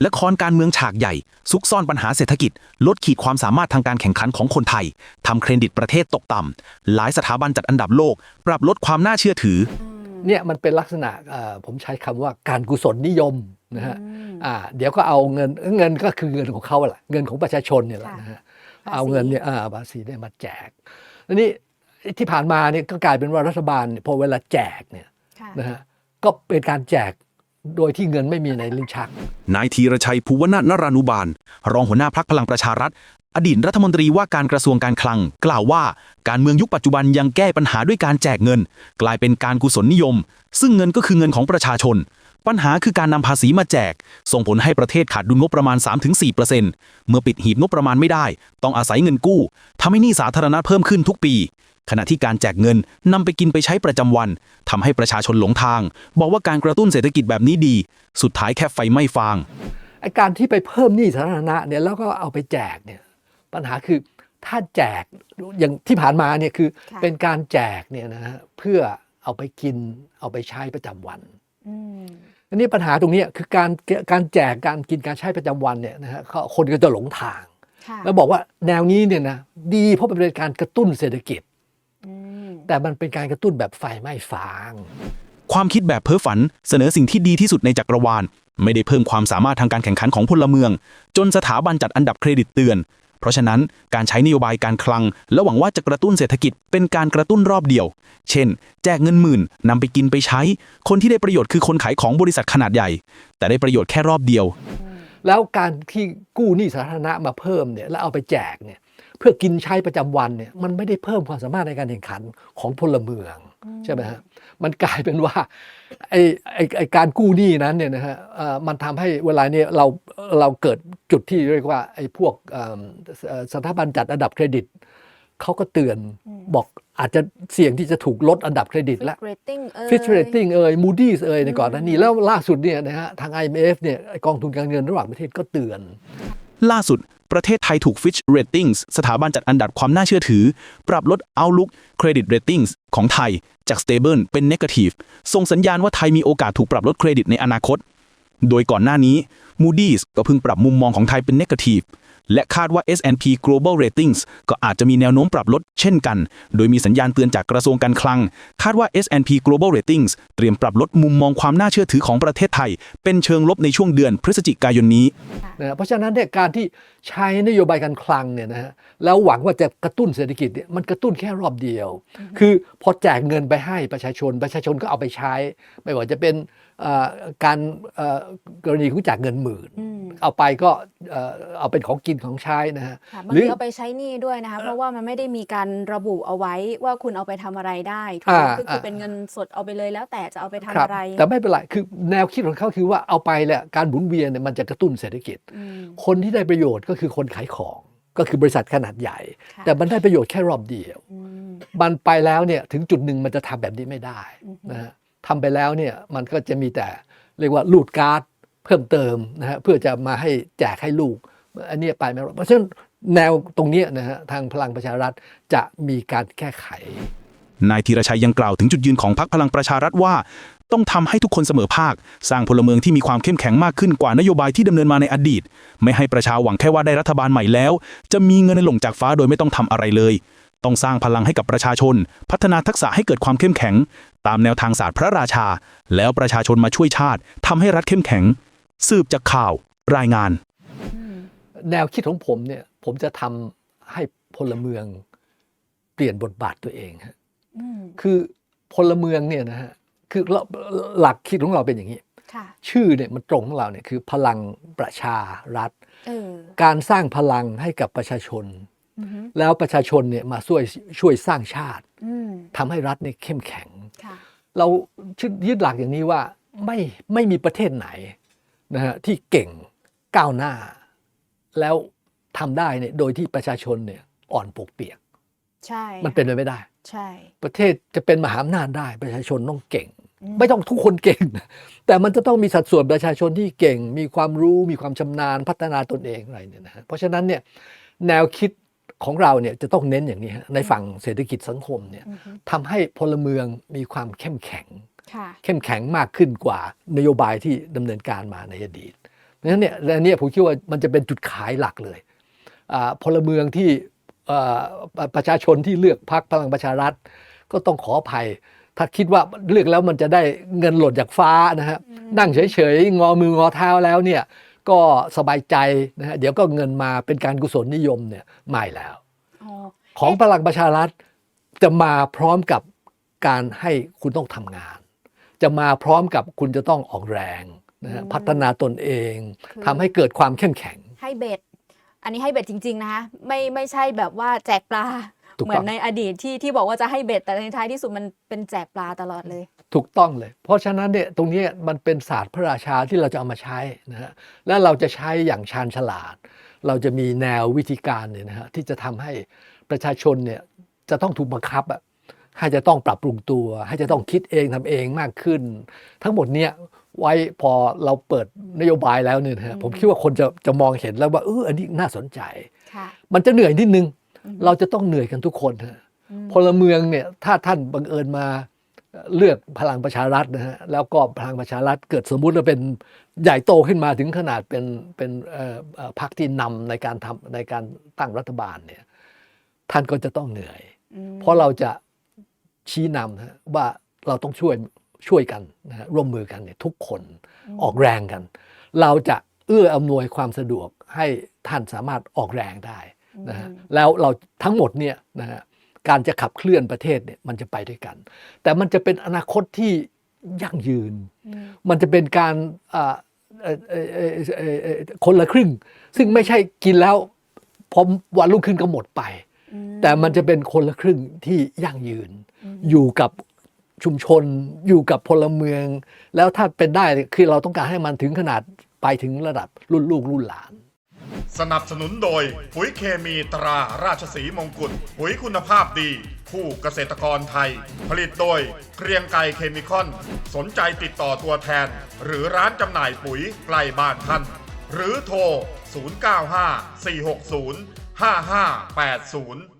และคอนการเมืองฉากใหญ่ ซุกซ่อนปัญหาเศรษฐกิจ ลดขีดความสามารถทางการแข่งขันของคนไทย ทำเครดิตประเทศตกต่ำ หลายสถาบันจัดอันดับโลก ปรับลดความน่าเชื่อถือ เนี่ยมันเป็นลักษณะเอ่อผมใช้คำว่าการกุศลนิยมนะฮะอ่าเดี๋ยวก็เอาเงินเงินก็คือเงินของเขาแหละเงินของประชาชนเนี่ยแหละค่ะนะฮะภาษีเอาเงินเนี่ยอ่าภาษีเนี่ยมาแจกแล้วนี่ที่ผ่านมาเนี่ยก็กลายเป็นว่ารัฐบาลเนี่ยพอเวลาแจกเนี่ยค่ะนะฮะก็เป็นการแจก โดยที่เงินไม่มีในลิ้นชัก นายธีรชัยภูวนาถนรานุบาล รองหัวหน้าพักพลังประชารัฐ อดีตรัฐมนตรีว่าการกระทรวงการคลัง กล่าวว่า การเมืองยุคปัจจุบันยังแก้ปัญหาด้วยการแจกเงิน กลายเป็นการกุศลนิยม ซึ่งเงินก็คือเงินของประชาชน ปัญหาคือการนำภาษีมาแจก ส่งผลให้ประเทศขาดดุลงบประมาณ 3-4%เมื่อปิดหีบงบประมาณไม่ได้ ต้องอาศัยเงินกู้ทำให้หนี้สาธารณะเพิ่มขึ้นทุกปี ขณะที่การแจกเงินนำไปกินไปใช้ประจำวันทำให้ประชาชนหลงทาง บอกว่าการกระตุ้นเศรษฐกิจแบบนี้ดี สุดท้ายแค่ไฟไหม้ฟางไอการที่ไปเพิ่มหนี้สาธารณะเนี่ยแล้วก็เอาไปแจกเนี่ยปัญหาคือถ้าแจกอย่างที่ผ่านมาเนี่ยคือค่ะเป็นการแจกเนี่ยนะฮะเพื่อเอาไปกินเอาไปใช้ประจำวันอืมอันนี้ปัญหาตรงเนี้ยคือการการแจกการกินการใช้ประจำวันเนี่ยนะฮะเขาคนก็จะหลงทางค่ะแล้วบอกว่าแนวนี้เนี่ยนะดีเพราะมันเป็นการกระตุ้นเศรษฐกิจอืม แต่มันเป็นการกระตุ้นแบบไฟไหม้ฟาง ความคิดแบบเพ้อฝันเสนอสิ่งที่ดีที่สุดในจักรวาล ไม่ได้เพิ่มความสามารถทางการแข่งขันของพลเมือง จนสถาบันจัดอันดับเครดิตเตือน เพราะฉะนั้นการใช้นโยบายการคลัง และหวังว่าจะกระตุ้นเศรษฐกิจเป็นการกระตุ้นรอบเดียว เช่น แจกเงินหมื่นนำไปกินไปใช้ คนที่ได้ประโยชน์คือคนขายของบริษัทขนาดใหญ่ แต่ได้ประโยชน์แค่รอบเดียว แล้วการที่กู้หนี้สาธารณะมาเพิ่มเนี่ยแล้วเอาไปแจกเนี่ย เพื่อกินใช้ประจำวันเนี่ยมันไม่ได้เพิ่มความสามารถในการแข่งขันของพลเมืองใช่ไหมฮะมันกลายเป็นว่าไอ้ไอ้ไอ้การกู้หนี้นั้นเนี่ยนะฮะเอ่อมันทำให้เวลาเนี่ยเราเราเกิดจุดที่เรียกว่าไอ้พวกเอิ่มเอ่อสถาบันจัดอันดับเครดิตเขาก็เตือนบอกอาจจะเสี่ยงที่จะถูกลดอันดับเครดิตฟิแล้วตเรตติ้งเอ่ยฟิชเรตติ้งเอ่ยมูดี้เอ่ยในก่อนหน้านี้แล้วล่าสุดเนี่ยนะฮะทาง IMF เนี่ยไอ้กองทุนการเงินระหว่างประเทศก็เตือน ล่าสุด ประเทศไทยถูก Fitch Ratings สถาบันจัดอันดับความน่าเชื่อถือ ปรับลด Outlook Credit Ratings ของไทยจาก Stable เป็น Negative ส่งสัญญาณว่าไทยมีโอกาสถูกปรับลดเครดิตในอนาคต โดยก่อนหน้านี้ Moody's ก็เพิ่งปรับมุมมองของไทยเป็น Negative และคาดว่า S&P Global Ratings ก็อาจจะมีแนวโน้มปรับลดเช่นกัน โดยมีสัญญาณเตือนจากกระทรวงการคลัง คาดว่า S&P Global Ratings เตรียมปรับลดมุมมองความน่าเชื่อถือของประเทศไทย เป็นเชิงลบในช่วงเดือนพฤศจิกายนนี้นะฮะเพราะฉะนั้นเนี่ยการที่ใช้นโยบายการคลังเนี่ยนะฮะแล้วหวังว่าจะกระตุ้นเศรษฐกิจเนี่ยมันกระตุ้นแค่รอบเดียว คือพอแจกเงินไปให้ประชาชน ประชาชนก็เอาไปใช้ ไม่ว่าจะเป็นเอ่อการเอ่อกรณีของแจกเงินหมื่นอืม เอาไปก็เอ่อเอาเป็นของกินของใช้นะฮะค่ะบางทีเอาไปใช้หนี้ด้วยนะคะเพราะว่ามันไม่ได้มีการระบุเอาไว้ว่าคุณเอาไปทำอะไรได้ถูกไหมอ่าก็คืออ่าเป็นเงินสดเอาไปเลยแล้วแต่จะเอาไปทำครับอะไร แต่ไม่เป็นไรคือแนวคิดของเขาคือว่าเอาไปแหละการหมุนเวียนเนี่ยมันจะกระตุ้นเศรษฐกิจอืมคนที่ได้ประโยชน์ก็คือคนขายของก็คือบริษัทขนาดใหญ่ค่ะแต่มันได้ประโยชน์แค่รอบเดียวอืมมันไปแล้วเนี่ยถึงจุดหนึ่งมันจะทำแบบนี้ไม่ได้อือฮึนะฮะทำไปแล้วเนี่ยมันก็จะมีแต่เรียกว่าลูดการ์ด เพิ่มเติมนะฮะเพื่อจะมาให้แจกให้ลูก อันนี้ไปไม่รอดเพราะฉะนั้นแนวตรงนี้นะฮะทางพลังประชารัฐจะมีการแก้ไข นายธีรชัยยังกล่าวถึงจุดยืนของพรรคพลังประชารัฐว่า ต้องทำให้ทุกคนเสมอภาค สร้างพลเมืองที่มีความเข้มแข็งมากขึ้นกว่านโยบายที่ดำเนินมาในอดีต ไม่ให้ประชาหวังแค่ว่าได้รัฐบาลใหม่แล้ว จะมีเงินหล่งจากฟ้าโดยไม่ต้องทำอะไรเลย ต้องสร้างพลังให้กับประชาชน พัฒนาทักษะให้เกิดความเข้มแข็ง ตามแนวทางศาสตร์พระราชา แล้วประชาชนมาช่วยชาติทำให้รัฐเข้มแข็ง สืบจากข่าวรายงาน แนวคิดของผมเนี่ย ผมจะทำให้พลเมืองเปลี่ยนบทบาทตัวเองฮะอืมคือพลเมืองเนี่ยนะฮะคือเราหลักคิดของเราเป็นอย่างนี้ค่ะชื่อเนี่ยมันตรงของเราเนี่ยคือพลังประชารัฐเออการสร้างพลังให้กับประชาชนอือฮึแล้วประชาชนเนี่ยมาช่วยช่วยสร้างชาติอืมทำให้รัฐเนี่ยเข้มแข็งค่ะเรายึดหลักอย่างนี้ว่าไม่ไม่มีประเทศไหน นะฮะที่เก่งก้าวหน้า แล้วทำได้เนี่ยโดยที่ประชาชนเนี่ยอ่อนปวกเปียก ใช่มันเป็นไปไม่ได้ ใช่ ประเทศจะเป็นมหาอำนาจได้ประชาชนต้องเก่ง อืม ไม่ต้องทุกคนเก่งนะแต่มันจะต้องมีสัดส่วนประชาชนที่เก่ง มีความรู้มีความชำนาญพัฒนาตนเองอะไรเนี่ยนะฮะเพราะฉะนั้นเนี่ยแนวคิดของเราเนี่ยจะต้องเน้นอย่างนี้ฮะในฝั่งเศรษฐกิจสังคมเนี่ย อือฮึ ทำให้พลเมืองมีความเข้มแข็งค่ะ เข้มแข็งมากขึ้นกว่านโยบายที่ดำเนินการมาในอดีตนั้นเนี่ยและเนี่ยผมคิดว่ามันจะเป็นจุดขายหลักเลยอ่าพลเมืองที่อ่าประประชาชนที่เลือกพรรคพลังประชารัฐ ก็ต้องขออภัย ถ้าคิดว่าเลือกแล้วมันจะได้เงินหล่นจากฟ้านะฮะนั่งเฉยๆ งอมืองอเท้าแล้วเนี่ยก็สบายใจนะฮะเดี๋ยวก็เงินมาเป็นการกุศลนิยมเนี่ยไม่แล้วอ๋อของพลังประชารัฐจะมาพร้อมกับการให้คุณต้องทำงาน จะมาพร้อมกับคุณจะต้องออกแรงนะฮะอืมพัฒนาตนเองคือทำให้เกิดความเข้มแข็ง ให้เบ็ด อันนี้ให้เบ็ดจริง ๆ นะคะไม่ไม่ใช่แบบว่าแจกปลาถูกต้องเหมือนในอดีตที่ที่บอกว่าจะให้เบ็ดแต่ในท้ายที่สุดมันเป็นแจกปลาตลอดเลย ถูกต้องเลย เพราะฉะนั้นเนี่ยตรงนี้มันเป็นศาสตร์พระราชาที่เราจะเอามาใช้นะฮะและเราจะใช้อย่างชาญฉลาด เราจะมีแนววิธีการเนี่ยนะฮะที่จะทำให้ประชาชนเนี่ยจะต้องถูกบังคับอะ ให้จะต้องปรับปรุงตัว ให้จะต้องคิดเองทำเองมากขึ้น ทั้งหมดเนี่ยไว้พอเราเปิดนโยบายแล้วเนี่ยนะฮะอืมผมคิดว่าคนจะจะมองเห็นแล้วว่าเอออันนี้น่าสนใจค่ะมันจะเหนื่อยนิดนึงอืมเราจะต้องเหนื่อยกันทุกคนฮะอืมพลเมืองเนี่ยถ้าท่านบังเอิญมาเลือกพลังประชารัฐนะฮะแล้วก็พลังประชารัฐเกิดสมมุติว่าเป็นใหญ่โตขึ้นมาถึงขนาดเป็นเป็นเอ่อเอ่อพรรคที่นำในการทำในการตั้งรัฐบาลเนี่ยท่านก็จะต้องเหนื่อยอืมเพราะเราจะ ชี้นำนะฮะว่าเราต้องช่วยช่วยกันนะฮะร่วมมือกันเนี่ยทุกคนออกแรงกัน เราจะเอื้ออำนวยความสะดวกให้ท่านสามารถออกแรงได้นะฮะอืมแล้วเราทั้งหมดเนี่ยนะฮะการจะขับเคลื่อนประเทศเนี่ยมันจะไปด้วยกัน แต่มันจะเป็นอนาคตที่ยั่งยืนอืมมันจะเป็นการอ่าเอ่อเอ่อเอ่อเอ่อเอ่อคนละครึ่ง ซึ่งไม่ใช่กินแล้วพอวันรุ่งขึ้นก็หมดไปอืม แต่มันจะเป็นคนละครึ่งที่ยั่งยืนอืมอยู่กับชุมชน อยู่กับพลเมือง แล้วถ้าเป็นได้คือเราต้องการให้มันถึงขนาดไปถึงระดับรุ่นลูกรุ่นหลาน สนับสนุนโดย ปุ๋ยเคมีตราราชสีมงกุฎปุ๋ยคุณภาพดี คู่เกษตรกรไทย ผลิตโดยเกรียงไกรเคมีคอน สนใจติดต่อตัวแทน หรือร้านจำหน่ายปุ๋ยใกล้บ้านท่าน หรือโทร 095 460 5580